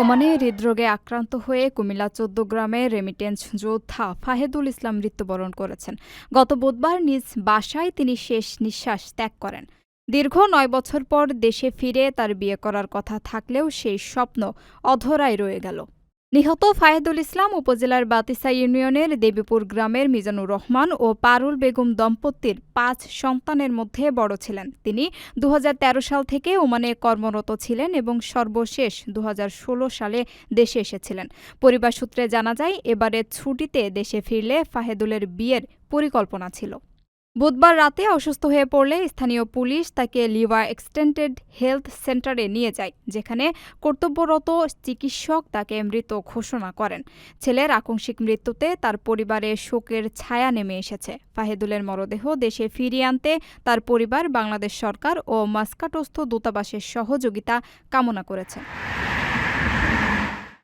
ওমানে হৃদরোগে আক্রান্ত হয়ে কুমিল্লা চোদ্দ গ্রামে রেমিটেন্স যোদ্ধা ফাহেদুল ইসলাম মৃত্যুবরণ করেছেন। গত বুধবার নিজ বাসায় তিনি শেষ নিঃশ্বাস ত্যাগ করেন। দীর্ঘ নয় বছর পর দেশে ফিরে তার বিয়ে করার কথা থাকলেও সেই স্বপ্ন অধরাই রয়ে গেল। নিহত ফাহেদুল ইসলাম উপজেলার বাতিসা ইউনিয়নের দেবীপুর গ্রামের মিজানুর রহমান ও পারুল বেগম দম্পতির পাঁচ সন্তানের মধ্যে বড় ছিলেন। তিনি দু হাজার তেরো সাল থেকে ওমানে কর্মরত ছিলেন এবং সর্বশেষ দু হাজার ষোলো সালে দেশে এসেছিলেন। পরিবার সূত্রে জানা যায় এবারে ছুটিতে দেশে ফিরলে ফাহেদুলের বিয়ের পরিকল্পনা ছিল। বুধবার রাতে অসুস্থ হয়ে পড়লে স্থানীয় পুলিশ তাকে লিভা এক্সটেন্ডেড হেলথ সেন্টারে নিয়ে যায়, যেখানে কর্তব্যরত চিকিৎসক তাকে মৃত ঘোষণা করেন। ছেলের আকস্মিক মৃত্যুতে তার পরিবারে শোকের ছায়া নেমে এসেছে। ফাহেদুলের মরদেহ দেশে ফিরিয়ে আনতে তার পরিবার, বাংলাদেশ সরকার ও মাস্কাটস্থ দূতাবাসের সহযোগিতা কামনা করেছে।